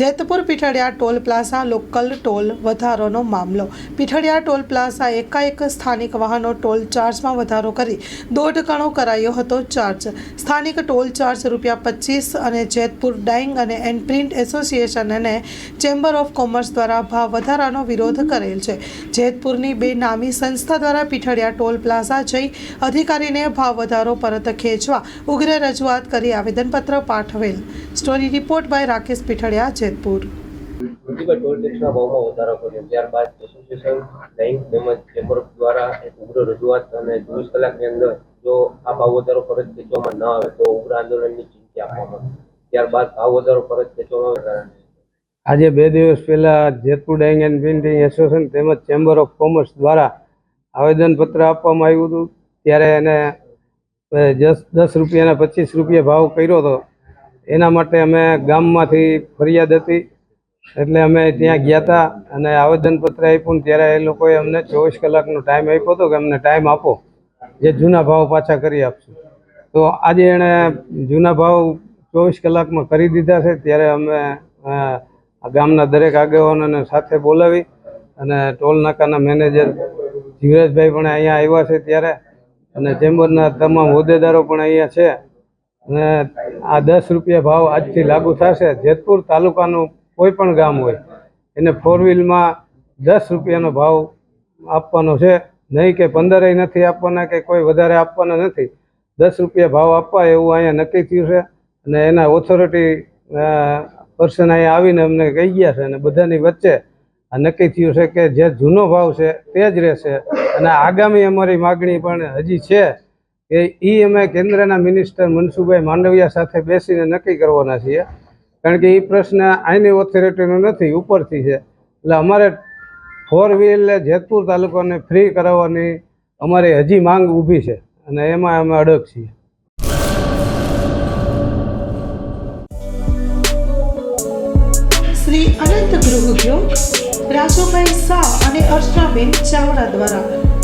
Jetpur Pithadiya toll plaza local toll વધારોનો મામલો. Pithadiya toll plaza એકાએક સ્થાનિક વાહનો ટોલ ચાર્જમાં વધારો કરી દોઢ ગણો કરાયો હતો ચાર્જ. સ્થાનિક ટોલ ચાર્જ રૂપિયા પચીસ અને જેતપુર ડાઇંગ અને એન્ડપ્રિન્ટ એસોસિએશન અને ચેમ્બર ઓફ કોમર્સ દ્વારા ભાવ વધારાનો વિરોધ કરેલ છે. જેતપુરની બે નામી સંસ્થા દ્વારા પીઠડિયા ટોલ પ્લાઝા જઈ અધિકારીને ભાવ વધારો પરત ખેંચવા ઉગ્ર રજૂઆત કરી આવેદનપત્ર પાઠવેલ. Story report by Rakesh Pithadiya Jetpur. મુજબ ટોલ ભાવમાં વધારો કર્યો. ત્યારબાદ એસોસિએશન બેંક તેમજ ચેમ્બર દ્વારા એક ઉગ્ર રજૂઆત અને ચોવીસ કલાકની અંદર જો આ ભાવ વધારો પરત ખેંચવામાં ન આવે તો ઉગ્ર આંદોલનની ચીમકી આપવામાં ત્યારબાદ ભાવ વધારો પરત ખેંચવામાં આજે બે દિવસ પહેલા Jetpur dyeing and printing association તેમજ ચેમ્બર ઓફ કોમર્સ દ્વારા આવેદનપત્ર આપવામાં આવ્યું હતું. ત્યારે એને દસ દસ રૂપિયાના પચીસ રૂપિયા ભાવ કર્યો હતો. એના માટે અમે ગામમાંથી ફરિયાદ હતી. એટલે અમે ત્યાં ગયા હતા અને આવેદનપત્ર આપ્યું ત્યારે એ લોકોએ અમને ચોવીસ કલાકનો ટાઈમ આપ્યો હતો કે અમને ટાઈમ આપો. જે જૂના ભાવ પાછા કરી આપશું. તો આજે એણે જૂના ભાવ ચોવીસ કલાકમાં કરી દીધા છે. ત્યારે અમે ગામના દરેક આગેવાનોને સાથે બોલાવી અને ટોલ નાકાના મેનેજર જીવરાજભાઈ પણ અહીંયા આવ્યા છે ત્યારે. અને ચેમ્બરના તમામ હોદ્દેદારો પણ અહીંયા છે. અને આ દસ રૂપિયા ભાવ આજથી લાગુ થશે. જેતપુર તાલુકાનું કોઈ પણ ગામ હોય, એને ફોર વ્હીલમાં દસ રૂપિયાનો ભાવ આપવાનો છે. નહીં કે પંદરેય નથી આપવાના કે કોઈ વધારે આપવાના નથી. દસ રૂપિયા ભાવ આપવા એવું અહીંયા નક્કી થયું છે અને એના ઓથોરિટી પર્સન અહીંયા આવીને અમને કહી ગયા છે અને બધાની વચ્ચે આ નક્કી થયું છે કે જે જૂનો ભાવ છે તે જ રહેશે. અને આગામી અમારી માગણી પણ હજી છે એ અમે કેન્દ્રના મિનિસ્ટર મનસુખભાઈ માંડવિયા સાથે બેસીને નક્કી કરવાના છીએ. કારણ કે એ પ્રશ્ન આઈની ઓથોરિટીનો નથી, ઉપરથી છે. એટલે અમારે ફોર વ્હીલ જેતપુર તાલુકાને ફ્રી કરાવવાની અમારી હજી માંગ ઊભી છે અને એમાં અમે અડગ છીએ. શ્રી અનંત ગૃહ ઉદ્યોગ, રાજુભાઈ શાહ અને અર્ચનાબેન ચાવડા દ્વારા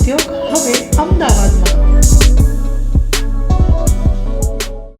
ઉદ્યોગ હવે અમદાવાદમાં.